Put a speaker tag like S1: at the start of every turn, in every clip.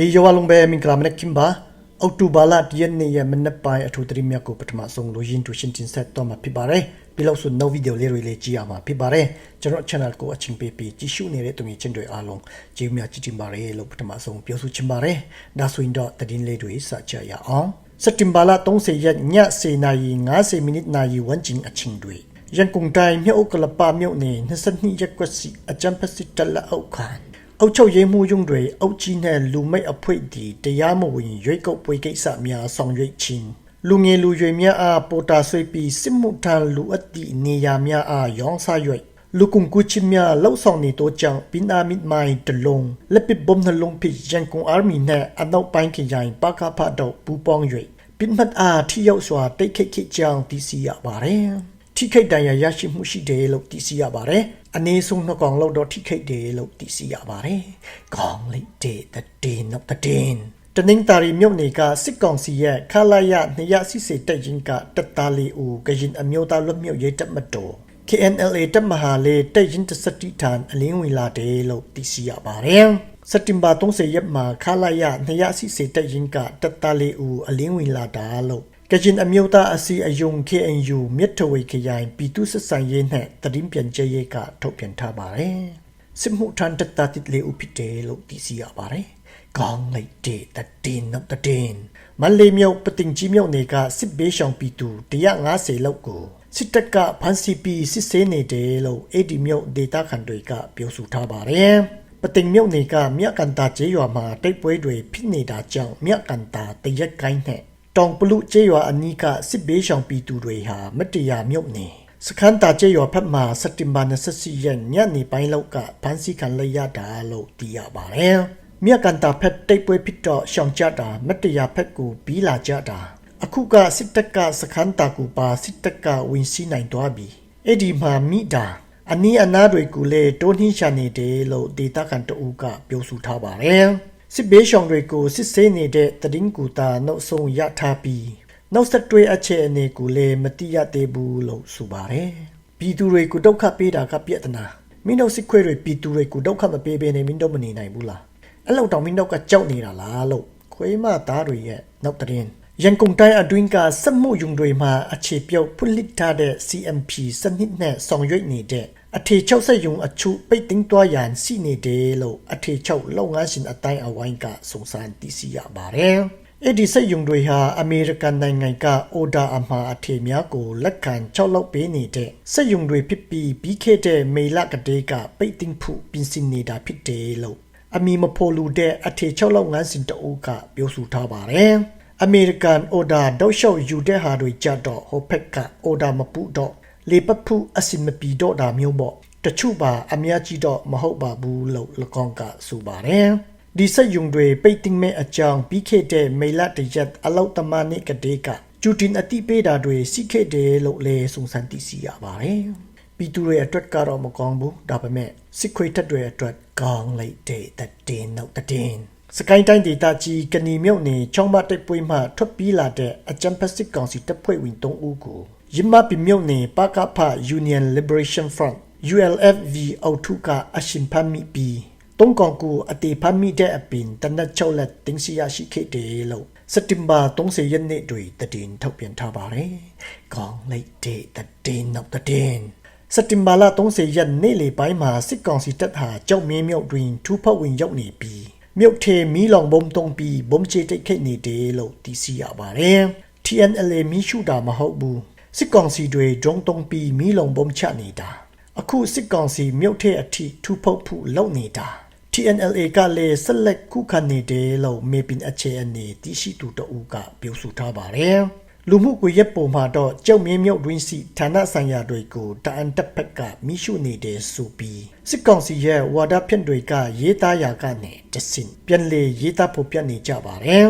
S1: ဟေယောဝလုံးပဲမင်္ဂလာမနက်ခင်ပါအောက်တိုဘာလတရက်နေ့ရဲ့မနက်ပိုင်းအထူးသတိမြတ်ကိုပထမဆုံးလိုရင်းတူရှင်းတင်ဆက်တော့မှာဖြစ်ပါတယ်ပြီးလို့ဆိုနောက်ဗီဒီယိုလေးတွေလေးကြည့်ရမှာဖြစ်ပါတယ်ကျွန်တော် channel ကိုအချင်းပေးပြီးကြည့်ရှုနေတဲ့သူငယ်ချင်းတွေအားလုံးကျေးဇူးများကြည်တင်ပါတယ်လို့ပထမဆုံးပြောဆိုချင်ပါတယ်ဒါဆိုရင်တော့တည်င်းလေးတွေစကြရအောင်စက်တင်ဘာလ30ရက်ည10နာရီ50မိနစ်နာရီဝန်းကျင်အချိန်တွေရန်ကုန်တိုင်းမြို့ကလပမြို့နယ်22ရက်ကွက်စီအကြံဖက်စစ်တလအောက်ခံ အုတ်ချုပ်ရေးမှုယုံတွေအုတ်ကြီးနဲ့လူမိတ်အဖွဲ့တီတရားမဝင်ရွေးကုတ်ပွဲကိစ္စများဆောင်ရွက်ခြင်းလူငယ်လူရွယ်များအားပေါ်တာဆွေးပြီးစစ်မှုထမ်းလူအပ်တီနေရာများအားရောင်းစားရွက်လူကုံကူချင်များလှုပ်ဆောင်နေတော့ကြောင့်ပင်အာမစ်မိုင်တလုံးလက်ပစ်ဘုံနှလုံးဖိရန်ကုန်အာမီနဲ့အနောက်ပိုင်းခရိုင်ပကဖတ်တော့ပူပေါင်း၍ပင်မတ်အားထိရောက်စွာတိတ်ခိတ်ခိတ်ကြောင်းတည်စီရပါတယ်ထိခိတ်တန်ရာရရှိမှုရှိတယ်လို့တည်စီရပါတယ် အနည်းဆုံးနှစ်ကောင်လောက်တော့ထိခိတ်တယ်လို့တည်စီရပါတယ်ကောင်းလိုက်တဲ့တဲ့တဲ့နောက်တဲ့တနင်္သာရီမြို့နယ်ကစစ်ကောင်စီရဲ့ခလာရနေရစစ်စေတက်ရင်ကတက်သားလေးဦးကရင်အမျိုးသားလွတ်မြောက်ရေးတပ်မတော် KNLA တပ်မဟာလေတက်ရင်တစတိထန်အလင်းဝင်လာတယ်လို့သိရှိရပါတယ်စက်တင်ဘာ30ရက်မှာခလာရနေရစစ်စေတက်ရင်ကတက်သားလေးဦးအလင်းဝင်လာတာလို့ ကချင်အမျိုးသားအစီအယုံ KNU မြစ်ထဝေခရိုင်ပြည်သူစစ်ဆိုင်ရေးနဲ့တရင်ပြန်ကျဲရေးကထုတ်ပြန်ထားပါတယ်စစ်မှုထမ်းတက်သားတစ်လေးဦးဖြစ်တယ်လို့သိရှိရပါတယ်ကောင်းလိုက်တဲ့တည်နောက်တည်မန်လေးမြို့ပတင်ကြီးမြို့နယ်ကစစ်ဘေးရှောင်ပြည်သူ150လောက်ကိုစစ်တပ်ကဖမ်းဆီးပြီးစစ်ဆေးနေတယ်လို့အေဒီမြို့ဒေတာခန်တွေကပြောဆိုထားပါတယ်ပတင်မြို့နယ်ကမြက်ကန်တာကျေးရွာမှာတိုက်ပွဲတွေဖြစ်နေတာကြောင့်မြက်ကန်တာတရက်ကိုင်းနဲ့ တောင်ပလူကျေးရွာအနီးကစစ်ဘေးရှောင်ပြည်သူတွေဟာမတရားမြို့နယ်စခန်းတာကျေးရွာဖက်မှာစက်တင်ဘာ24ရက်ညနေပိုင်းလောက်ကဖမ်းဆီးခံလိုက်ရတာလို့သိရပါတယ်မြက်ကန်တာဖက်တိတ်ပွဲဖြစ်တော့ရှောင်ကြတာမတရားဖက်ကိုပြီးလာကြတာအခုကစစ်တပ်ကစခန်းတာကူပါစစ်တပ်ကဝင်စီးနိုင်သွားပြီအဲ့ဒီမှာမိတာအနီးအနားတွေကိုလည်းတိုးနှင်းရှာနေတယ်လို့ဒေတာကန်တအူးကပြောဆိုထားပါတယ် စစ်ဘေးရှောင်တွေကိုစစ်ဆေးနေတဲ့တရင်ကူတာနှုတ်ဆုံးရထားပြီးနောက်ဆက်တွဲအခြေအနေကိုလည်းမတိရသေးဘူးလို့ဆိုပါတယ်ပြည်သူတွေကိုဒုက္ခပေးတာကပြဿနာမင်းတို့စစ်ခွေးတွေပြည်သူတွေကိုဒုက္ခမပေးဘဲနဲ့မင်းတို့မနေနိုင်ဘူးလားအဲ့လောက်တောင်မင်းတို့ကကြောက်နေတာလားလို့ခွေးမသားတွေရဲ့နောက်တရင်ရန်ကုန်တိုင်းအတွင်းကစက်မှုယုံတွေမှာအခြေပြုတ်ဖွင့်လှစ်ထားတဲ့ CMP စနစ်နဲ့ဆောင်ရွက်နေတဲ့ အထေချုပ်ဆက်ယုံအချုပိတ်သိမ်းသွားရန်စီနေတယ်လို့အထေချုပ်လုပ်ငန်းရှင်အတိုင်းအဝိုင်းကစုံစမ်းသိရှိရပါတယ်။အဲ့ဒီစက်ယုံတွေဟာအမေရိကန်နိုင်ငံကအိုဒါအမှာအထေများကိုလက်ခံချောက်လောက်ပေးနေတဲ့စက်ယုံတွေဖြစ်ပြီးပြီးခဲ့တဲ့မေလကတည်းကပိတ်သိမ်းဖို့ပြင်ဆင်နေတာဖြစ်တယ်လို့အမီမဖိုလူတဲ့အထေချုပ်လုပ်ငန်းရှင်တအုပ်ကပြောဆိုထားပါတယ်။အမေရိကန်အော်ဒါတောက်လျှောက်ယူတဲ့ဟာတွေကြတော့ဟိုဖက်ကအော်ဒါမပူတော့ လေပဖူအစင်မပီတော့တာမျိုးပေါ့တချို့ပါအများကြီးတော့မဟုတ်ပါဘူးလို့လကောင်းကဆိုပါတယ်ဒီစက်ယုံတွေပိတ်တင်မဲ့အကြောင်းပြီးခဲ့တဲ့မေလတရက်အလောက်တမနေ့ကတည်းကကျူတင်အတိပေးတာတွေစီခဲ့တယ်လို့လည်းစုံစမ်းသိရှိရပါတယ်ပြည်သူတွေအတွက်ကတော့မကောင်းဘူးဒါပေမဲ့စစ်ခွေတက်တွေအတွက်ကောင်းလိုက်တဲ့တဲ့နောက်တဲ့စကိုင်းတိုင်းဒေသကြီးကဏီမြို့နယ်ချောင်းမတိုက်ပွဲမှထွက်ပြေးလာတဲ့အကြံဖက်စစ်ကောင်စီတပ်ဖွဲ့ဝင်3ဦးကို ရမပီမြို့နယ်ပကဖ Union Liberation Front ULFV အောက်ထုကအရှင်ဖမ်းမိပြီးတုံးကောင်ကိုအတေဖမ်းမိတဲ့အပင်တနက်6လက်တင်းစီရရှိခဲ့တယ်လို့စက်တင်ဘာ30ရက်နေ့တွင်တည်င်းထုတ်ပြန်ထားပါတယ်။ကောင်းလိုက်တဲ့တည်င်းနောက်တည်င်းစက်တင်ဘာလ30ရက်နေ့လေပိုင်းမှာစစ်ကောင်စီတပ်ဟာကြောက်မင်းမြို့တွင်ထူးဖောက်ဝင်ရောက်နေပြီးမြုပ်ထေမီလောင်ဘုံတုံပြီးဘုံချေတိတ်ခိတ်နေတယ်လို့သိရှိရပါတယ်။ TNLA မီးရှူတာမဟုတ်ဘူး စစ်ကောင်စီတွေဒုံတုံပြီးမီးလောင်ဘုံချနေတာအခုစစ်ကောင်စီမြုပ်ထေအထိထူဖုတ်ဖို့လုပ်နေတာ TNLA ကလည်းဆက်လက်ခုခံနေတယ်လို့မေပင်အခြေအနေသိရှိသူတအူးကပြောဆိုထားပါတယ်လူမှုကွေရက်ပုံမှာတော့ကြောက်မြင်းမြုပ်တွင်းစီဌာနဆိုင်ရာတွေကိုတအန်တက်ဖက်ကမိရှုနေတယ်ဆိုပြီးစစ်ကောင်စီရဲ့ဝါဒဖြန့်တွေကရေးသားရာကနေတဆင်ပြန်လေရေးသားဖို့ပြတ်နေကြပါတယ်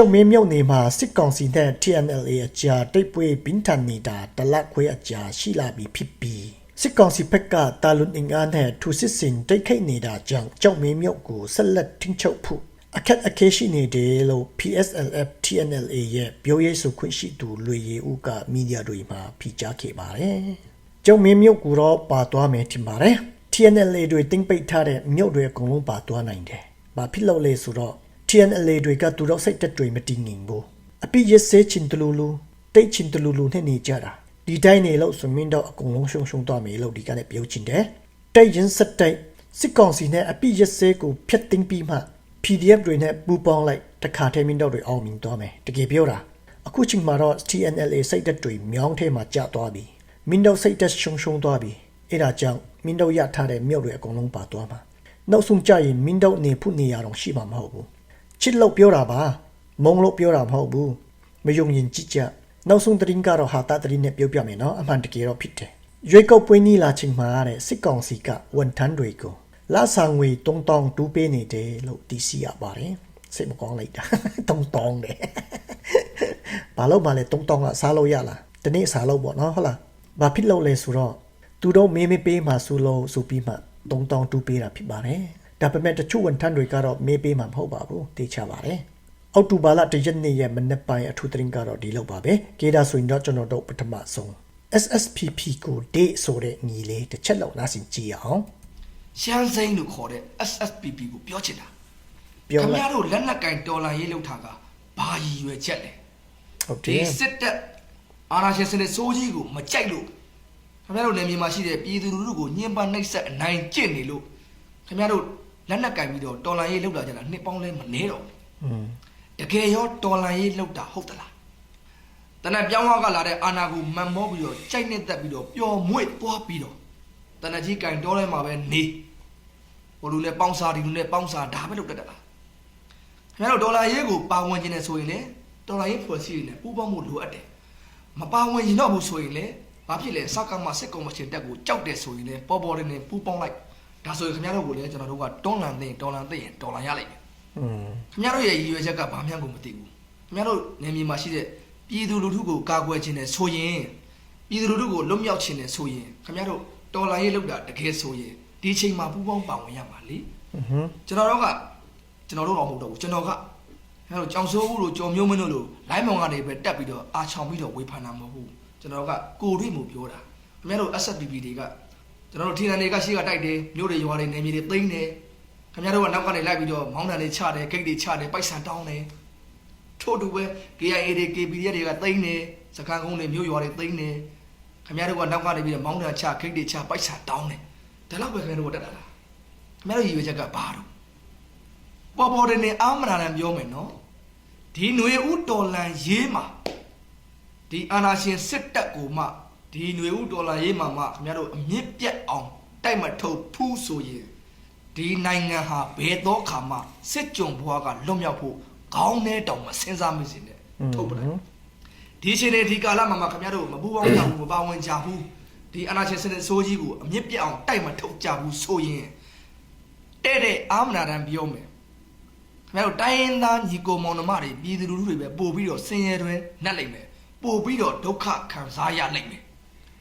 S1: ကျုံမင်းမြုပ်နေမှာစစ်ကောင်စီနဲ့ TNLA အကြားတိတ်ပွဲပင်းထန်နေတာတလခွဲအကြားရှိလာပြီဖြစ်ပြီးစစ်ကောင်စီဘက်ကတာလွန်အင်အားနဲ့ထူစစ်စင်တိတ်ခိတ်နေတာကြောင့်ကြောက်မင်းမြုပ်ကိုဆက်လက်ထင်းချုပ်ဖို့အခက်အခဲရှိနေတယ်လို့ PSLF TNLA ရဲ့ပြောရေးဆိုခွင့်ရှိသူလွေရီဦးကမီဒီယာတွေမှာဖိကြားခဲ့ပါတယ်။ကျုံမင်းမြုပ်ကိုတော့ပါသွားမယ်ထင်ပါတယ်။ TNLA တွေတင်ပိတ်ထားတဲ့မြုပ်တွေအကုန်လုံးပါသွားနိုင်တယ်။ဘာဖြစ်လို့လဲဆိုတော့ TNLA တွေကသူတို့စိတ်တက်တွေမတည်ငြိမ်ဘူးအပိရစဲချင်းတလူလူတိတ်ချင်းတလူလူနဲ့နေကြတာဒီတိုင်းနေလို့ဆိုမင်းတော့အကုန်လုံးရှုံရှုံသွားမယ်လို့ဒီကနေ့ပြောချင်တယ်တိုက်ရင်စက်တိုက်စစ်ကောင်စီနဲ့အပိရစဲကိုဖျက်သိမ်းပြီးမှ PDF တွေနဲ့ပူးပေါင်းလိုက်တခါတည်းမင်းတို့တွေအောင်မြင်သွားမယ်တကယ်ပြောတာအခုချိန်မှာတော့ TNLA စိတ်တက်တွေမြောင်းထဲမှာကျသွားပြီမင်းတို့စိတ်တက်ရှုံရှုံသွားပြီအဲ့ဒါကြောင့်မင်းတို့ရထားတဲ့မြို့တွေအကုန်လုံးပါသွားမှာနောက်ဆုံးကြရင်မင်းတို့နေဖို့နေရတော့ရှိမှာမဟုတ်ဘူး ချစ်လို့ပြောတာပါမုံလို့ပြောတာမဟုတ်ဘူးမယုံရင်ကြည့်ကြနောက်ဆုံးသတင်းကတော့ဟာတာသတင်းနဲ့ပြောပြမယ်နော်အမှန်တကယ်တော့ဖြစ်တယ်ရွေးကောက်ပွဲနီးလာချိန်မှာတဲ့စစ်ကောင်စီကဝန်ထမ်းတွေကိုလာဆောင်ငွေ3000တူးပေးနေတယ်လို့သိရှိရပါတယ်စိတ်မကောင်းလိုက်တာ3000တယ်ဘာလို့မလဲ3000ကစားလို့ရလားဒီနေ့စားလို့ပေါ့နော်ဟုတ်လားဘာဖြစ်လို့လဲဆိုတော့သူတို့မေးမေးပေးမှဆိုလို့ဆိုပြီးမှ3000တူးပေးတာဖြစ်ပါတယ် ဒါပေမဲ့တချို့ဝန်ထမ်းတွေကတော့မေးပေးမှမဟုတ်ပါဘူးသိချပါတယ်အောက်တိုဘာလတရက်နေ့ရဲ့မနေ့ပိုင်းအထူးသတင်းကတော့ဒီလောက်ပါပဲ။ကေဒါဆိုရင်တော့ကျွန်တော်တို့ပထမဆုံး SSPP ကို date ဆိုတဲ့ညီလေးတစ်ချက်လောက်နားဆင်ကြည့်အောင်
S2: ရှမ်းစိမ့်လို့ခေါ်တဲ့ SSPP ကိုပြောချင်တာ
S1: ပြော
S2: ခင်
S1: လို
S2: ဗျား
S1: က်
S2: တို့လက်နက်ကင်တော်လာရေးလောက်တာကဘာရည်ရွယ်ချက်လဲ
S1: ဟုတ်တ
S2: ဒီ
S1: ယ်
S2: စစ်တပ်အာဏာရှင်စနစ်စိုးကြီးကိုမကြိုက်လို့ခင်ဗျားတို့နေမြေမှာရှိတဲ့ပြည်သူလူထုကိုညှဉ်းပန်းနှိပ်စက်အနိုင်ကျင့်နေလို့ခင်ဗျားတို့ လက်နက်ကင်ပြီးတော့တော်လာရေးလောက်တာကြတာနှစ်ပေါင်းလဲမနေတော့ဘူး
S1: อืม
S2: တကယ်ရောတော်လန်ရေးလောက်တာဟုတ်သလားတနက်ပြောင်းသွားကလာတဲ့အာနာကိုမန်မောပြီးတော့ကြိုက်နေတက်ပြီးတော့ပျော်မွေ့သွားပြီးတော့တနက်ကြီးကင်တော်ထဲမှာပဲနေဟိုလူနဲ့ပေါင်းစားဒီလူနဲ့ပေါင်းစားဒါပဲလုပ်တတ်တာလားခင်ဗျားတို့ဒေါ်လာရေးကိုပါဝင်ခြင်းနဲ့ဆိုရင်လေဒေါ်လာရေးဖွဲ့စည်းနေပူးပေါင်းမှုလိုအပ်တယ်မပါဝင်ရင်တော့ဘူးဆိုရင်လေဘာဖြစ်လဲစကားမစစ်ကောင်မရှင်တက်ကိုကြောက်တယ်ဆိုရင်လေပေါ်ပေါ်လေးနဲ့ပူးပေါင်းလိုက် ဒါဆိုရင်ခင်ဗျားတို့ကိုလည်းကျွန်တော်တို့ကတွန်းလန်သိရင်ဒေါ်လာသိရင်ဒေါ်လာရလိုက်မယ်
S1: อืม
S2: ခင်ဗျားတို့ရဲ့ရည်ရွယ်ချက်ကဘာမှန်းကိုမသိဘူးခင်ဗျားတို့နေမြေမှာရှိတဲ့ပြည်သူလူထုကိုကာကွယ်ခြင်းနဲ့ဆိုရင်ပြည်သူလူထုကိုလွတ်မြောက်ခြင်းနဲ့ဆိုရင်ခင်ဗျားတို့တော်လိုင်းရေးလောက်တာတကယ်ဆိုရင်ဒီချိန်မှာပူးပေါင်းပါဝင်ရမှာလေ
S1: อืม
S2: ကျွန်တော်တို့ကကျွန်တော်တို့တော့မဟုတ်တော့ဘူးကျွန်တော်ကခင်ဗျားတို့ကြောင်စိုးဦးလို့ကြော်မျိုးမင်းတို့လို့လိုင်းမောင်ကနေပဲတက်ပြီးတော့အာချောင်ပြီးတော့ဝေဖန်တာမဟုတ်ဘူးကျွန်တော်တို့ကကိုရိမှုပြောတာခင်ဗျားတို့ SPP တွေက ကျွန်တော်တို့ထီနန်တွေကရှိကတိုက်တယ်မြို့တွေရွာတွေနေမြေတွေသိမ်းတယ်ခင်ဗျားတို့ကနောက်ကနေလိုက်ပြီးတော့မောင်းတန်တွေချတယ်ဂိတ်တွေချတယ်ပိုက်ဆံတောင်းတယ်ထို့တူပဲ KIA တွေ KPD တွေကသိမ်းတယ်စကန်ကုန်းတွေမြို့ရွာတွေသိမ်းတယ်ခင်ဗျားတို့ကနောက်ကနေပြီးတော့မောင်းတန်ချဂိတ်တွေချပိုက်ဆံတောင်းတယ်ဒါတော့ပဲခင်ဗျားတို့ကတက်တာလားခင်ဗျားတို့ရည်ရွယ်ချက်ကဘာတော့ပေါ်ပေါ်တင်နေအာမနာတန်ပြောမယ်နော်ဒီຫນွေဥတော်လန်ရေးမှာဒီအာနာရှင်စစ်တပ်ကိုမှ ဒီຫນွေဥတော်လန်ရေးမှာမှခင်ဗျားတို့အမြင့်ပြတ်အောင်တိုက်မထုတ်ဖူးဆိုရင်ဒီနိုင်ငံဟာဘယ်တော့ခါမှစစ်ကြုံဘွားကလွတ်မြောက်ဖို့ခေါင်းနဲ့တောင်မစဉ်းစားမိစေနဲ့ထုတ်ပလိုက်ဒီအချိန်နဲ့ဒီကာလမှာမှခင်ဗျားတို့မပူပေါင်းကြဘူးမပါဝင်ကြဘူးဒီအနာရှင်စနစ်ဆိုးကြီးကိုအမြင့်ပြတ်အောင်တိုက်မထုတ်ကြဘူးဆိုရင်တဲ့တဲ့အာမနာတန်ပြောမယ်ခင်ဗျားတို့တိုင်းရင်းသားညီကိုမောင်နှမတွေပြည်သူလူထုတွေပဲပို့ပြီးတော့ဆင်းရဲတွင်နှက်လိုက်မယ်ပို့ပြီးတော့ဒုက္ခခံစားရနိုင်မယ်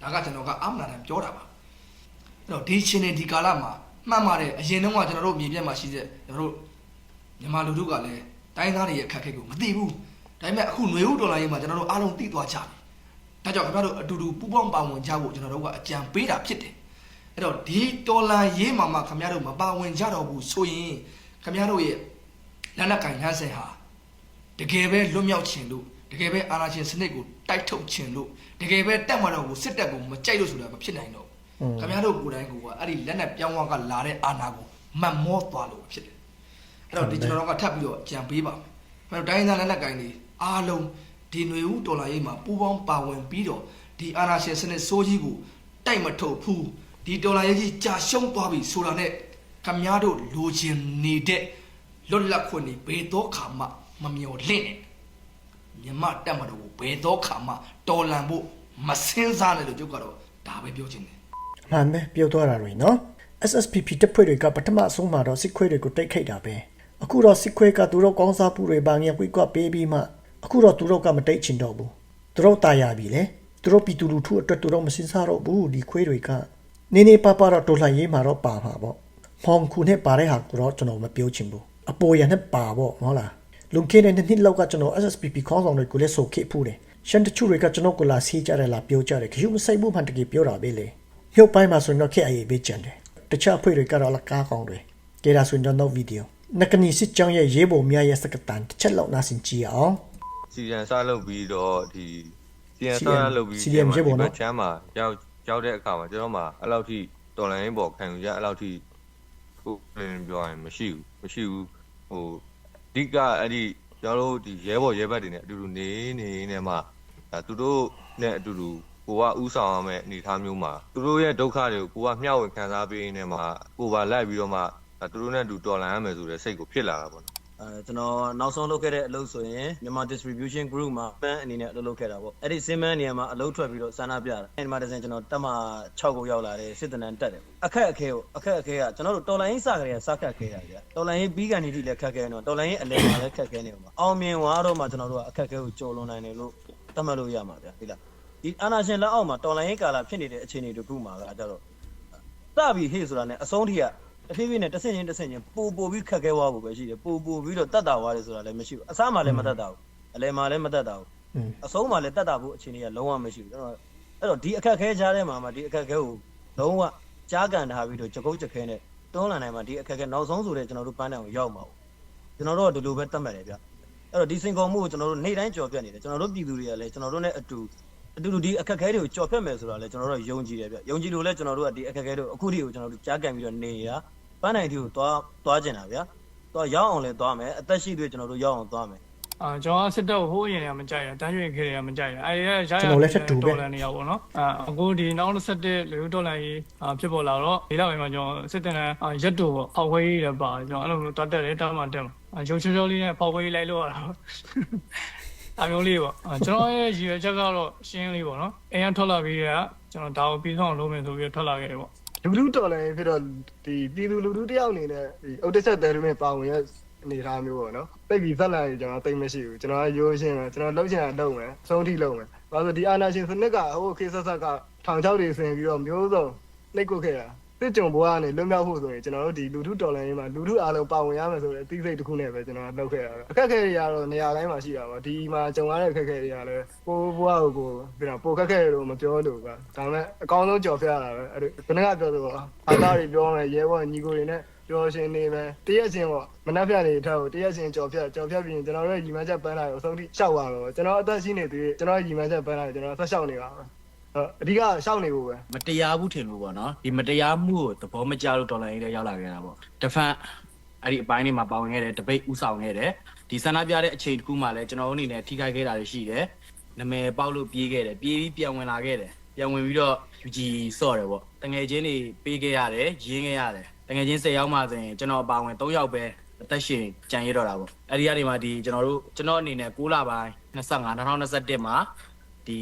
S2: ဒါကကျွန်တော်ကအာမနာတန်ပြောတာပါအဲ့တော့ဒီချင်းနေဒီကာလမှာမှတ်ပါတယ်အရင်တုန်းကကျွန်တော်တို့မြေပြတ်မှာရှိတဲ့ကျွန်တော်တို့မြန်မာလူထုကလည်းတိုင်းသားတွေရဲ့အခက်အခဲကိုမသိဘူးဒါပေမဲ့အခုຫນွေဥဒေါ်လာရေးမှာကျွန်တော်တို့အားလုံးသိသွားကြပြီဒါကြောင့်ခင်ဗျားတို့အတူတူပူးပေါင်းပါဝင်ကြဖို့ကျွန်တော်တို့ကအကြံပေးတာဖြစ်တယ်အဲ့တော့ဒီဒေါ်လာရေးမှာမှခင်ဗျားတို့မပါဝင်ကြတော့ဘူးဆိုရင်ခင်ဗျားတို့ရဲ့လက်နက်ကင်လမ်းစဉ်ဟာတကယ်ပဲလွတ်မြောက်ခြင်းလို့ တကယ်ပဲအာဏာရှင်စနစ်ကိုတိုက်ထုတ်ခြင်းလို့တကယ်ပဲတက်မှတော့ကိုစစ်တပ်ကိုမကြိုက်လို့ဆိုတာမဖြစ်နိုင်တော့ဘူးခင်ဗျားတို့ကိုယ်တိုင်ကိုကအဲ့ဒီလက်နဲ့ပြောင်းသွားကလာတဲ့အာနာကိုမတ်မောသွားလို့ဖြစ်တယ်အဲ့တော့ဒီကျွန်တော်တို့ကထပ်ပြီးတော့ကြံပေးပါမယ်ခင်ဗျားတို့တိုင်းသားလက်နက်ကင်တွေအားလုံးဒီຫນွေဦးဒေါ်လာရေးမှာပူးပေါင်းပါဝင်ပြီးတော့ဒီအာနာရှင်စနစ်စိုးကြီးကိုတိုက်မထုတ်ဘူးဒီဒေါ်လာရေးကြီးကြာရှုံးသွားပြီဆိုတာနဲ့ခင်ဗျားတို့လိုချင်နေတဲ့လွတ်လပ်ခွင့်တွေဘယ်တော့ခါမှမမျော်လင့်နဲ့ မြမတက်မတော်ကိုဘယ်တော့ခါမှတော်လန်ဖို့မစင်းစားနဲ့လို့ကျုပ်ကတော့ဒါပဲပြောချင်တယ်
S1: အမှန်ပဲပြောသွားတာတွေနော် SSPP တပ်ဖွဲ့တွေကပထမအဆုံးမှာတော့စစ်ခွေးတွေကိုတိုက်ခိုက်တာပဲအခုတော့စစ်ခွေးကသူတို့ကောင်းစားမှုတွေဘာငယ်ကွိကွပေးပြီးမှအခုတော့သူတို့ကမတိတ်ချင်တော့ဘူးသူတို့တာယာပြီလေသူတို့ပြည်သူလူထုအတွက်သူတို့မစင်စားတော့ဘူးဒီခွေးတွေကနေနေပါပါတော့တော်လှန်ရေးမှာတော့ပါပါပေါ့ဖောင်ခုနဲ့ပါတဲ့ဟာကတော့ကျွန်တော်မပြောချင်ဘူးအပေါ်ရနဲ့ပါပေါ့မဟုတ်လား လုံခဲ့တဲ့နှစ်လောက်ကကျွန်တော် SSPP ခေါင်းဆောင်တွေကိုလည်းဆိုခဲ့ဖူးတယ်ရှန်တချူတွေကကျွန်တော်ကိုလာစီးကြတယ်လားပြောကြတယ်ခရုမဆိုင်ဘူးမှန်တကယ်ပြောတာပဲလေမြုပ်ပိုင်းမှာဆိုရင်တော့ခက်အရေးပေးကြတယ်တခြားအဖွဲ့တွေကတော့လကားကောင်းတွေဒေတာဆိုရင်တော့ no video နကနီစစ်ကြောင်းရဲ့ရေးပုံများရဲ့စကတန်တစ်ချက်လောက်နားဆင်ကြည့်အောင်
S3: စီရန်စလုပ်ပြီးတော့ဒီစီရန်စ
S1: CDM
S3: လုပ်ပြီး
S1: CDM ဖြစ်ပေါ့နော်
S3: ချမ်းမှာရောက်ရောက်တဲ့အခါမှာကျွန်တော်မှအဲ့လောက်ထိတော်လိုင်းပေါ်ခံယူကြအဲ့လောက်ထိဟိုပြန်ပြောရင်မရှိဘူးမရှိဘူးဟိုအ ဓိကအဲ့ဒီကျွန်တော်တို့ဒီရဲဘော်ရဲဘက်တွေနဲ့အတူတူနေနေနေမှဒါသူတို့နဲ့အတူတူကိုကဥဆောင်ရမယ့်အနေအထားမျိုးမှာသူတို့ရဲ့ဒုက္ခတွေကိုကိုကမျှဝေခံစားပေးနေမှာကိုပါလိုက်ပြီးတော့မှဒါသူတို့နဲ့အတူတော်လိုင်းရမယ်ဆိုတဲ့စိတ်ကိုဖြစ်လာတာပေါ့နော်
S4: အဲကျွန်တော်နောက်ဆုံးလုပ်ခဲ့တဲ့အလုပ်ဆိုရင်မြန်မာ distribution group မှာပန်းအနေနဲ့အလုပ်လုပ်ခဲ့တာပေါ့အဲ့ဒီစင်းမန်းနေရာမှာအလုပ်ထွက်ပြီးတော့ဆန္ဒပြတာအဲ့ဒီမှာတစ်စင်ကျွန်တော်တက်မှ6ကိုရောက်လာတယ်စစ်တနန်တက်တယ်အခက်အခဲကိုအခက်အခဲကကျွန်တော်တို့တော်လိုင်းစကလေးကစခတ်ခဲတာကြာတော်လိုင်းပြီးကန်နေတိလည်းခက်ခဲနေတော့တော်လိုင်းအလဲမှာလည်းခက်ခဲနေမှာအောင်မြင်သွားတော့မှကျွန်တော်တို့ကအခက်အခဲကိုကျော်လွန်နိုင်တယ်လို့တတ်မှတ်လို့ရမှာဗျာဒီလားဒီအာနာရှင်လက်အောက်မှာတော်လိုင်းကာလာဖြစ်နေတဲ့အခြေအနေတခုမှာကကြတော့စပြီဟေ့ဆိုတာနဲ့အဆုံးထိက တဖြည်းဖြည်းနဲ့တစ်ဆင့်ချင်းတစ်ဆင့်ချင်းပို့ပို့ပြီးခက်ခဲသွားဖို့ပဲရှိတယ်ပို့ပို့ပြီးတော့တတ်တာသွားတယ်ဆိုတာလည်းမရှိဘူးအစားမှလည်းမတတ်တာဘူးအလယ်မှလည်းမတတ်တာဘူး
S1: อืม
S4: အဆုံးမှလည်းတတ်တာဖို့အခြေအနေကလုံးဝမရှိဘူးကျွန်တော်အဲ့တော့ဒီအခက်ခဲကြားထဲမှာမှဒီအခက်ခဲကိုလုံးဝကြားကန်ထားပြီးတော့ကြကုတ်ကြခဲနဲ့တွန်းလာနိုင်မှဒီအခက်ခဲနောက်ဆုံးဆိုတဲ့ကျွန်တော်တို့ပန်းတိုင်ကိုရောက်မှာပေါ့ကျွန်တော်တို့ကဒီလိုပဲတတ်မှတ်တယ်ဗျအဲ့တော့ဒီစင်ကုန်မှုကိုကျွန်တော်တို့နေ့တိုင်းကြော်ပြတ်နေတယ်ကျွန်တော်တို့ပြည်သူတွေကလည်းကျွန်တော်တို့နဲ့အတူ အတူတူဒီအခက်ခဲတွေကိုကြော်ဖြတ်မယ်ဆိုတာလည်းကျွန်တော်တို့ယုံကြည်တယ်ဗျယုံကြည်လို့လည်းကျွန်တော်တို့ကဒီအခက်ခဲတွေကိုအခုထိကိုကျွန်တော်တို့ကြားကန်ပြီးတော့နေရပန်းတိုင်တီကိုသွားသွားကျင်တာဗျသွားရောက်အောင်လည်းသွားမယ်အသက်ရှိသေးကျွန်တော်တို့ရောက်အောင်သွားမယ်
S5: အာကျွန်တော်ကစစ်တပ်ကိုဟိုးအရင်ကမကြိုက်ရတန်းရွှေခေတွေကမကြိုက်ရအဲဒီကရရ
S1: ကျွန်တော်လည်းထပ်တူပဲ
S5: ဒေါ်လာနေရပါတော့အာအခုဒီနောက်ဆက်တဲ့လူဒေါ်လာကြီးအာဖြစ်ပေါ်လာတော့ဒီလောက်ပိုင်းမှာကျွန်တော်စစ်တပ်နဲ့အာရက်တူပေါ့ဖောက်ခွဲရေးလည်းပါကျွန်တော်အဲ့လိုမျိုးတွတ်တက်တယ်တောင်းမှတက်မှာအာရုပ်ချောချောလေးနဲ့ဖောက်ခွဲရေးလိုက်လို့ရတာ ပေါ့အမျိုးလေးပေါ့အာကျွန်တော်ရဲ့ရည်ရွယ်ချက်ကတော့ရှင်းလေးပေါ့နော်အိမ်ကထွက်လာပြီးရကျွန်တော်ဒါကိုပြီးဆုံးအောင်လုပ်မယ်ဆိုပြီးတော့ထွက်လာခဲ့တယ်ပေါ့
S6: လူလူတော်လည်းဖြစ်တော့ဒီပြည်သူလူထုတယောက်အနေနဲ့ဒီအုတ်တက်ဆက်တဲရုံနဲ့ပါဝင်ရဲ့အနေအထားမျိုးပေါ့နော်တိတ်ပြီးဇက်လန်ကြီးကျွန်တော်တိတ်မရှိဘူးကျွန်တော်ကရိုးရှင်းမယ်ကျွန်တော်လှုပ်ချင်တာလုပ်မယ်အဆုံးထိလုပ်မယ်ဘာလို့ဒီအာနာရှင်စနစ်ကဟိုခေတ်ဆက်ဆက်ကထောင်ချောက်တွေဆင်ပြီးတော့မျိုးစုံနှိတ်ကွက်ခဲ့တာ တစ်ကြုံဘွားကနေလွတ်မြောက်ဖို့ဆိုရင်ကျွန်တော်တို့ဒီလူထုတော်လည်းမှာလူထုအားလုံးပါဝင်ရမယ်ဆိုတဲ့အသိစိတ်တစ်ခုနဲ့ပဲကျွန်တော်လှုပ်ခဲ့ရတာအခက်အခဲတွေကတော့နေရာတိုင်းမှာရှိတာပါဒီမှာကြုံရတဲ့အခက်အခဲတွေကလည်းကိုဘွားကိုကိုပြီးတော့ပိုခက်ခဲတယ်လို့မပြောလို့ပါဒါပေမဲ့အကောင်းဆုံးကြော်ဖျက်ရတာပဲအဲ့ဒါခဏကပြောလို့အာသားတွေပြောမယ်ရဲဘော်ညီကိုတွေနဲ့ပြောရှင်နေမယ်တရက်ချင်းပေါ့မနှက်ဖြတ်နေထက်ကိုတရက်ချင်းကြော်ဖြတ်ကြော်ဖြတ်ပြီးရင်ကျွန်တော်တို့ရဲ့ညီမချက်ပန်းလာကိုအဆုံးထိရှောက်ရမှာပေါ့ကျွန်တော်အသက်ရှိနေသေးကျွန်တော်ညီမချက်ပန်းလာကိုကျွန်တော်ဆက်ရှောက်နေပါမယ် အဓိကရှောက်နေဖို့ပဲ
S7: မတရားဘူးထင်လို့ပေါ့နော်ဒီမတရားမှုကိုသဘောမကျလို့ဒေါ်လာရေးတွေရောက်လာခဲ့တာပေါ့တစ်ဖက်အဲ့ဒီအပိုင်းတွေမှာပါဝင်ခဲ့တယ်တပိတ်ဥဆောင်ခဲ့တယ်ဒီဆန္ဒပြတဲ့အချိန်တစ်ခုမှလည်းကျွန်တော်တို့အနေနဲ့ထိခိုက်ခဲ့တာတွေရှိတယ်နမဲပေါက်လို့ပြေးခဲ့တယ်ပြေးပြီးပြန်ဝင်လာခဲ့တယ်ပြန်ဝင်ပြီးတော့ UG ဆော့တယ်ပေါ့တငယ်ချင်းတွေပေးခဲ့ရတယ်ရင်းခဲ့ရတယ်တငယ်ချင်း10ယောက်မှဆိုရင်ကျွန်တော်အပါဝင်3ယောက်ပဲအသက်ရှင်ကြံရတော့တာပေါ့အဲ့ဒီကနေမှဒီကျွန်တော်တို့ကျွန်တော်အနေနဲ့6လပိုင်း25 2021မှာ ဒီ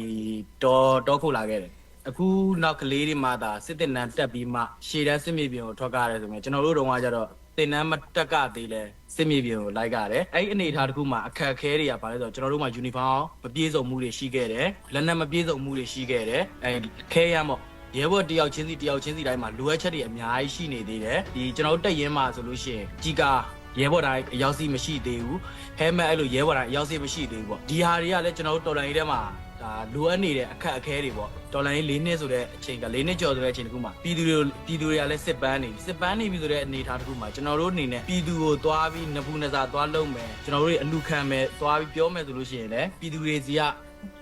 S7: တော်တော်ခုတ်လာခဲ့တယ်အခုနောက်ကလေးတွေမှသာစစ်တင်နန်းတက်ပြီးမှရှေ့တန်းစစ်မြေပြင်ကိုထွက်ကြရတယ်ဆိုရင်ကျွန်တော်တို့တုန်းကကျတော့တင်နန်းမတက်ကသေးလဲစစ်မြေပြင်ကိုလိုက်ကြတယ်အဲ့ဒီအနေအထားတစ်ခုမှအခက်အခဲတွေကဘာလဲဆိုတော့ကျွန်တော်တို့မှယူနီဖောင်းမပြေစုံမှုတွေရှိခဲ့တယ်လက်နက်မပြေစုံမှုတွေရှိခဲ့တယ်အဲခဲရမ်းပေါ့ရဲဘော်တယောက်ချင်းစီတယောက်ချင်းစီတိုင်းမှာလိုအပ်ချက်တွေအများကြီးရှိနေသေးတယ်ဒီကျွန်တော်တို့တက်ရင်မှာဆိုလို့ရှိရင်ကြီးကားရဲဘော်တိုင်းအရောက်စီမရှိသေးဘူးဟဲမက်အဲ့လိုရဲဘော်တိုင်းအရောက်စီမရှိသေးဘူးပေါ့ဒီဟာတွေကလည်းကျွန်တော်တို့တော်လိုင်းရေးထဲမှာ ဒါလိုအပ်နေတဲ့အခက်အခဲတွေပေါ့ဒေါ်လာရင်း၄နှစ်ဆိုတဲ့အချိန်က၄နှစ်ကျော်ဆိုတဲ့အချိန်တခုမှာပြည်သူတွေပြည်သူတွေကလည်းစစ်ပန်းနေပြီစစ်ပန်းနေပြီဆိုတဲ့အနေအထားတခုမှာကျွန်တော်တို့အနေနဲ့ပြည်သူကိုသွားပြီးနဘူးနစာသွားလုံးမယ်ကျွန်တော်တို့တွေအလူခံမယ်သွားပြီးပြောမယ်ဆိုလို့ရှိရင်လည်းပြည်သူတွေစီက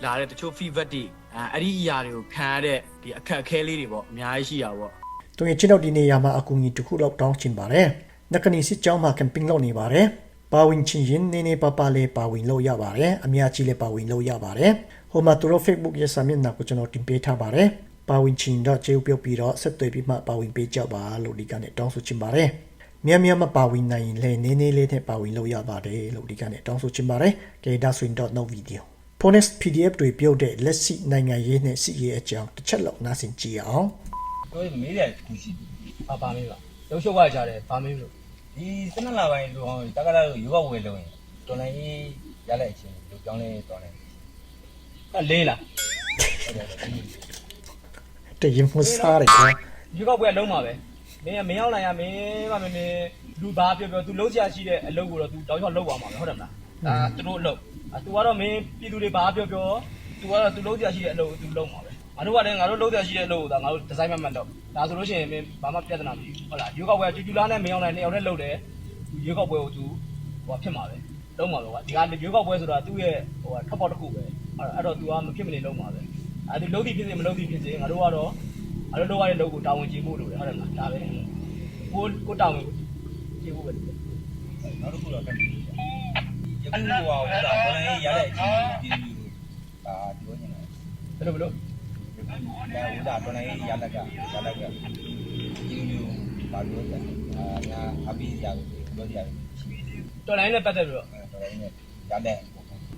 S7: လာတဲ့တချို့ feedback တွေအဲအဲ့ဒီအရာတွေကိုခံရတဲ့ဒီအခက်အခဲလေးတွေပေါ့အများကြီးရှိတာပေါ့
S1: သူငယ်ချင်းတို့ဒီနေရာမှာအကူအညီတစ်ခုလောက်တောင်းချင်ပါတယ်။နကနီစစ်ကြောင်းမှာကမ်ပင်းလုပ်နေပါတယ်။ပါဝင်ချင်းရင်နေနေပပလေးပါဝင်လို့ရပါတယ်။အများကြီးလည်းပါဝင်လို့ရပါတယ်။ ဟိုမှာသူတို့ Facebook ရဲ့စာမျက်နှာကိုကျွန်တော်တင်ပေးထားပါတယ်။ပါဝင်ချင်းတော့ကျေးဇူးပြုတ်ပြီးတော့ဆက်သွယ်ပြီးမှပါဝင်ပေးကြပါလို့ဒီကနေ့တောင်းဆိုချင်ပါတယ်။မြန်မြန်မပါဝင်နိုင်ရင်လည်းနည်းနည်းလေးနဲ့ပါဝင်လို့ရပါတယ်လို့ဒီကနေ့တောင်းဆိုချင်ပါတယ်။ကဲဒါဆိုရင်တော့ no video Phonex PDF တွေပြုတ်တဲ့လက်ရှိနိုင်ငံရေးနဲ့စီရေးအကြောင်းတစ်ချက်လောက်နားဆင်ကြည့်အောင်
S8: တို့မေးတယ်ခုရှိပါပါမေးပါရုပ်ရှုပ်ကကြတယ်ပါမေးလို့ဒီစနစ်လာပိုင်းလူအောင်တက္ကရာတို့ယောဂဝယ်လုံးရင်တော်လိုင်းကြီးရလိုက်အချင်းလူပြောင်းလဲတော်တယ်အဲ လေးလားဟုတ်တယ်
S1: တရင်မစားရကွာ
S8: ယောဂဝယ်လုံးပါပဲမင်းကမင်းရောက်လာရမင်းကမင်းလူဘာပြောပြော तू လုံးစရာရှိတဲ့အလုပ်ကိုတော့ तू တောင်းချောက်လုပ်ပါမှာပဲဟုတ်တယ်မလားဒါသူတို့အလုပ်အဲ तू ကတော့မင်းပြည်သူတွေဘာပြောပြော तू ကတော့ तू လုံးစရာရှိတဲ့အလုပ်ကို तू လုပ်မှာပဲငါတို့ကလည်းငါတို့လုံးစရာရှိတဲ့အလုပ်ကိုဒါငါတို့ဒီဇိုင်းမှတ်မှတ်တော့ဒါဆိုလို့ရှိရင်မင်းဘာမှပြဿနာမရှိဘူးဟုတ်လားယောဂဝယ်ကျူကျူလာနဲ့မင်းရောက်လာနှစ်ယောက်နဲ့လုပ်တယ် ရွေးကောက်ပွဲကိုသူဟိုဖြစ်မှာပဲလုံးမှာပဲကွာဒီကရွေးကောက်ပွဲဆိုတာသူ့ရဲ့ဟိုထပ်ပေါက်တစ်ခုပဲ အဲ့တော့ तू ကမဖြစ်မနေလုံးမှာပဲအဲ့ဒီလုံးသည်ဖြစ်စေမလုံးသည်ဖြစ်စေငါတို့ကတော့အဲ့လိုလုပ်ရတဲ့လုပ်ကိုတာဝန်ကျေဖို့လိုတယ်ဟုတ်တယ်မလားဒါပဲကိုကိုတာဝန်ကျေဖို့ပဲ
S9: နောက်တစ်ခုတော့တက်ပြီယခုဟိုဟာဟိုဒါဘလန်ရေးရတဲ့အချိန်ဒီလူဒါပြောနေတယ်
S8: ဘယ်လိုဘယ်လို
S9: ဒါဟိုဒါဘလန်ရေးရလက်ကရလက်ကဒီလူဘာပြောလဲအာငါအပိရပြောကြတယ်
S8: တော်လိုင်းနဲ့ပတ်သက်ပြီးတော့
S9: တော်တော်နဲ့ရလက်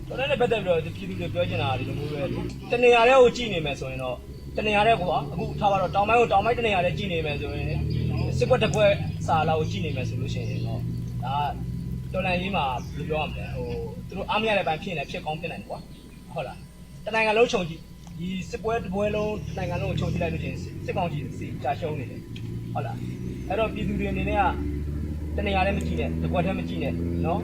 S8: တော်လိုင်းနဲ့ပတ်သက်ပြီးတော့ဒီပြည်သူတွေပြောချင်တာဒီလိုမျိုးပဲတနေရာတဲ့ကိုကြည့်နေမယ်ဆိုရင်တော့တနေရာတဲ့ကိုအခုထားပါတော့တောင်ပိုင်းကိုတောင်ပိုင်းတနေရာတဲ့ကြည့်နေမယ်ဆိုရင်စစ်ကွက်တစ်ကွက်စာလာကိုကြည့်နေမယ်ဆိုလို့ရှိရင်တော့ဒါတော်လိုင်းကြီးမှာဘယ်လိုပြောရမလဲဟိုသူတို့အားမရတဲ့ဘန်ဖြစ်နေဖြစ်ကောင်းဖြစ်နိုင်တယ်ကွာဟုတ်လားတနိုင်ငံလုံးခြုံကြည့်ဒီစစ်ပွဲတစ်ပွဲလုံးနိုင်ငံလုံးကိုခြုံကြည့်လိုက်လို့ရှိရင်စစ်ကောင်ကြီးစီကြာရှုံးနေတယ်ဟုတ်လားအဲ့တော့ပြည်သူတွေအနေနဲ့ကတနေရာလည်းမကြည့်နဲ့တစ်ခွက်တည်းမကြည့်နဲ့နော်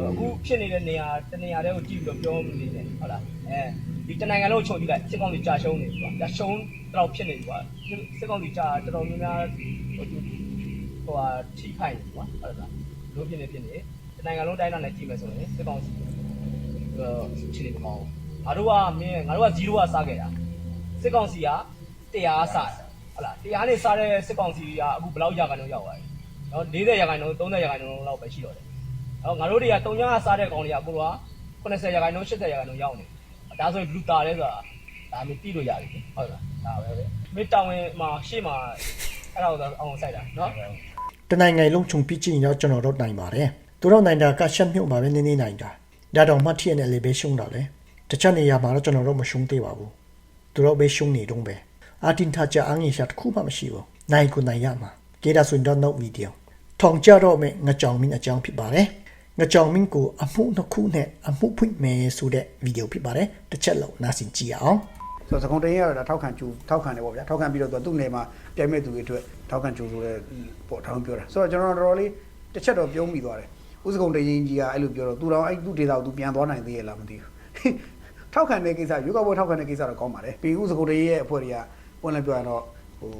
S8: အခုဖြစ်နေတဲ့နေရာတနေရာတည်းကိုကြည့်ပြီးတော့ပြောမနေနဲ့ဟုတ်လားအဲဒီတနိုင်ငံလုံးခြုံကြည့်လိုက်စစ်ကောင်စီကြာရှုံးနေပြီကွာကြာရှုံးတော့ဖြစ်နေပြီကွာစစ်ကောင်စီကြာတော်တော်များများဟိုဟိုဟာထိခိုက်နေကွာဟုတ်လားလို့ဖြစ်နေဖြစ်နေတနိုင်ငံလုံးတိုင်းတာနဲ့ကြည့်မယ်ဆိုရင်စစ်ကောင်စီဟိုချင်းနေမကောင်းငါတို့ကမင်းငါတို့က0ကစားခဲ့တာစစ်ကောင်စီကတရားစားဟုတ်လားတရားနဲ့စားတဲ့စစ်ကောင်စီကအခုဘယ်လောက်ရကန်တော့ရောက်သွားပြီနော်40ရာခိုင်နှုန်း30ရာခိုင်နှုန်းလောက်ပဲရှိတော့တယ်။ အော်ငါတို့တွေကတုံညာစားတဲ့ကောင်တွေကကိုက90ရာခိုင်နှုန်း80ရာခိုင်နှုန်းရောက်နေ။ဒါဆိုရင်လူတာလဲဆိုတာဒါမျိုးပြီးလို့ရတယ်ဟုတ်လား။ဒါပဲပဲ။မေတောင်ဝင်မှာရှေ့မှာအဲ့ဒါကိုအောင်ဆိုင်တာနော်။
S1: တနိုင်ငံလုံးခြုံပြစ်ကြည့်ရင်တော့ကျွန်တော်တို့နိုင်ပါတယ်သူတို့နိုင်တာကရှက်မြုပ်မှာပဲနည်းနည်းနိုင်တာဒါတော့မှတ်ထည့်နဲ့လေပဲရှုံးတာလေတခြားနေရာမှာတော့ကျွန်တော်တို့မရှုံးသေးပါဘူးသူတို့ပဲရှုံးနေတော့ပဲအာတင်ထားကြအငြိရှာတစ်ခုမှမရှိဘူးနိုင်ကိုနိုင်ရမှာကြေးဒါဆိုရင်တော့ note video ထောင်ကြတော့မယ်ငကြောင်မင်းအကြောင်းဖြစ်ပါတယ် ငကြောင်မင်းကိုအမှုနှစ်ခုနဲ့အမှုဖွင့်မယ်ဆိုတဲ့ဗီဒီယိုဖြစ်ပါတယ်တစ်ချက်လောက်နားဆင်ကြည့်အောင်
S10: ဆိုတော့စကုံတင်းရတော့ထောက်ခံကျူထောက်ခံတယ်ပေါ့ဗျာထောက်ခံပြီးတော့သူကသူ့နေမှာပြိုင်မဲ့သူတွေအတွက်ထောက်ခံကျူဆိုတဲ့ပေါ့ထောင်ပြောတာဆိုတော့ကျွန်တော်တော်တော်လေးတစ်ချက်တော့ပြုံးမိသွားတယ်ဥစကုံတင်းရင်ကြီးကအဲ့လိုပြောတော့သူတော်အဲ့သူ့ဒေတာကိုသူပြန်သွားနိုင်သေးရဲ့လားမသိဘူးထောက်ခံတဲ့ကိစ္စရွေးကောက်ပွဲထောက်ခံတဲ့ကိစ္စတော့ကောင်းပါတယ်ပြီးဥစကုံတင်းရဲ့အဖွဲ့တွေကပွင့်လည်းပြောရတော့ဟို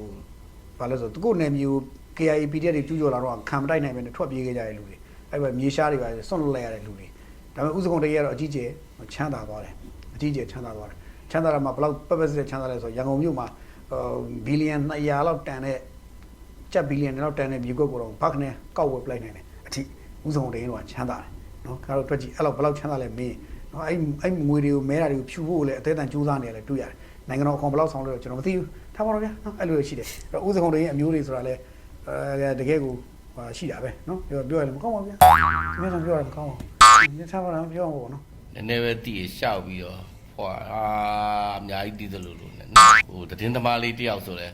S10: ဘာလဲဆိုသူကိုနယ်မျိုး KIA PDF တွေကျူးကျော်လာတော့ခံမတိုက်နိုင်ပဲနဲ့ထွက်ပြေးခဲ့ကြတဲ့လူတွေ အဲ့ဘက်မြေရှားတွေပါဆွန့်လွတ်လိုက်ရတဲ့လူတွေဒါပေမဲ့ဥစကုံတင်းရဲ့ကတော့အကြီးကျယ်ချမ်းသာသွားတယ်အကြီးကျယ်ချမ်းသာသွားတယ်ချမ်းသာတာမှာဘယ်လောက်ပက်ပက်စစ်စစ်ချမ်းသာလဲဆိုတော့ရန်ကုန်မြို့မှာဘီလီယံ200လောက်တန်တဲ့ကျပ်ဘီလီယံလောက်တန်တဲ့မြေကွက်ကိုတော့ဘတ်နဲ့ကောက်ဝယ်ပလိုက်နိုင်တယ်အထိဥဆောင်တိန်တော့ချမ်းသာတယ်နော်ခင်ဗျားတို့တွေ့ကြည့်အဲ့လောက်ဘယ်လောက်ချမ်းသာလဲမင်းနော်အဲ့အဲ့ငွေတွေကိုမဲတာတွေကိုဖြူဖို့လည်းအသေးအံကြိုးစားနေရတယ်တွေ့ရတယ်နိုင်ငံတော်အကောင်ဘယ်လောက်ဆောင်လဲတော့ကျွန်တော်မသိဘူးထားပါတော့ဗျာနော်အဲ့လိုရှိတယ်အဲ့တော့ဥဆောင်တိန်ရဲ့အမျိုးတွေဆိုတာလဲအဲတကယ်ကို ဟာရှိတာပဲနော်ပြောပြောရလည်းမကောင်းပါဘူးဗျာဒီနေ့တော့ပြောရမကောင်းပါဘူးဒီထားပါတော့ပြောအောင်ပေါ့နော်
S11: နည်းနည်းပဲတည်ရရှောက်ပြီးတော့ဟွာအာအများကြီးတည်သလိုလိုနဲ့ဟိုတည်င်းသမားလေးတယောက်ဆိုလဲ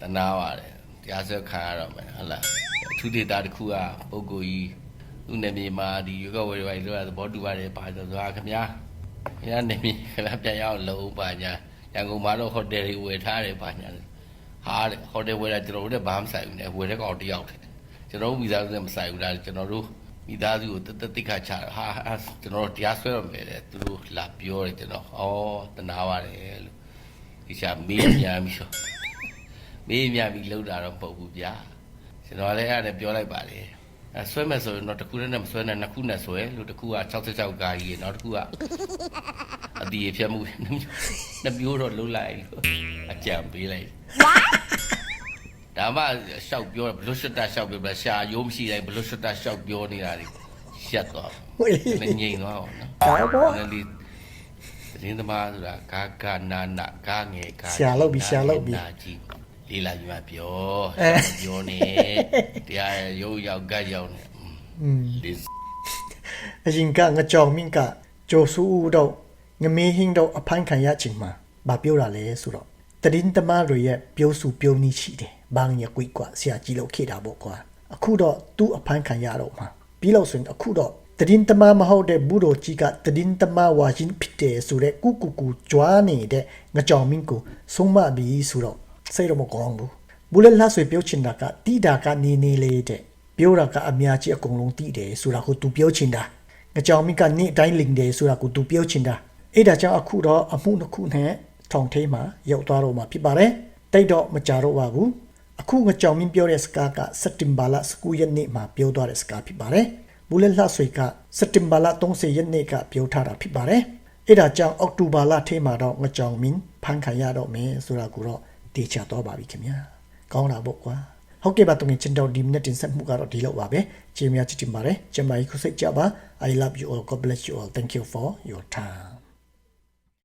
S11: တနာပါတယ်တရားစက်ခံရတော့မယ်ဟုတ်လားအထူးဒေတာတစ်ခုကပုဂ္ဂိုလ်ကြီးသူ့နေမြေမှာဒီရွက်ကဝယ်ဝယ်လို့သဘောတူပါတယ်ပါဆိုတော့ခင်ဗျာခင်ဗျာနေမြေခင်ဗျာပြန်ရအောင်လုံးပါညာရန်ကုန်မှာတော့ဟိုတယ်တွေဝယ်ထားတယ်ပါညာဟာဟိုတယ်ဝယ်တာကျွန်တော်တို့လည်းဘာမှမဆိုင်ဘူးねဝယ်တဲ့ကောင်တယောက်တယ် ကျွန်တော်တို့မိသားစုနဲ့မဆိုင်ဘူးလားကျွန်တော်တို့မိသားစုကိုတသက်တိခါချတာဟာအဲ့ကျွန်တော်တို့တရားစွဲရမယ်တဲ့သူတို့လာပြောတယ်ကျွန်တော်ဩတနာပါတယ်လို့ဒီချာမေးများပြီးတော့မေးများပြီးလောက်တာတော့မဟုတ်ဘူးဗျာကျွန်တော်လည်းအဲ့ဒါပြောလိုက်ပါလေအဲဆွဲမယ်ဆိုရင်တော့တစ်ခုနဲ့မဆွဲနဲ့နှစ်ခုနဲ့ဆွဲလို့တစ်ခုက66ကာကြီးနောက်တစ်ခုကအတီးဖြတ်မှုနှစ်မျိုးတော့လှုပ်လိုက်လို့အကြံပေးလိုက် ဒါမှရှောက်ပြောဘလွတ်စတာရှောက်ပြောပြီးရှာရိုးမရှိတိုင်းဘလွတ်စတာရှောက်ပြောနေတာတွေရှက်သွား
S1: ဟုတ်
S11: လေငြိမ်သွားအောင်နော်
S1: ဒါပေါ့
S11: ဒီသတင်းသမားဆိုတာဂါဂါနာနာဂါငယ်ဂါ
S1: ရှာလောက်ပြီးရှာလောက်ပြီး
S11: ဒါကြီးလေးလာပြီးမှပြောပြောနေတရားရုပ်ရောက်ကတ်ရောက်နေอืม
S1: အရင်ကငကြောင်မင်းကဂျိုဆူဦးတော့ငမေးဟင်းတော့အဖိုင်းခံရချိန်မှာဗာပြောတာလဲဆိုတော့ တရင်တမတွေရဲ့ပြောစုပြောနည်းရှိတယ်။ဘာငယ်ကွိကွာဆရာကြီးလို့ခေတာပေါ့ကွာ။အခုတော့သူ့အဖိုင်းခံရတော့မှာပြီးလို့ဆိုရင်အခုတော့တရင်တမမဟုတ်တဲ့ဘူးတော်ကြီးကတရင်တမဝါရှင်ဖြစ်တယ်ဆိုတဲ့ကုကူကူကြွားနေတဲ့ငကြောင်မင်းကိုဆုံးမပြီးဆိုတော့စိတ်တော့မကောင်းဘူး။ဘူးလည်းလှဆွေပြောချင်တာကတီးတာကနေနေလေးတဲ့ပြောတာကအများကြီးအကုန်လုံးတီးတယ်ဆိုတာကိုသူပြောချင်တာငကြောင်မိကနေ့တိုင်းလင်တယ်ဆိုတာကိုသူပြောချင်တာအဲ့ဒါကြောင့်အခုတော့အမှုတစ်ခုနဲ့ ထောင်ထဲမှာရောက်သွားတော့မှာဖြစ်ပါတယ်တိတ်တော့မကြတော့ပါဘူးအခုငကြောင်မင်းပြောတဲ့စကားကစက်တင်ဘာလ19ရက်နေ့မှာပြောသွားတဲ့စကားဖြစ်ပါတယ်။ဘူလက်လှဆွေကစက်တင်ဘာလ30ရက်နေ့ကပြောထားတာဖြစ်ပါတယ်။အဲ့ဒါကြောင့်အောက်တိုဘာလထဲမှာတော့ငကြောင်မင်းဖန်ခံရတော့မယ်ဆိုတာကိုတော့တေချာတော့ပါပြီခင်ဗျာ။ကောင်းတာပေါ့ကွာ။ဟုတ်ကဲ့ပါတုံငင်ချင်တော်ဒီမိနစ်တင်ဆက်မှုကတော့ဒီလောက်ပါပဲ။ကျေးဇူးများချစ်တင်ပါတယ်။ကျမကြီးခုစိတ်ကြပါ။ I love you all. God bless you all. Thank you for your time.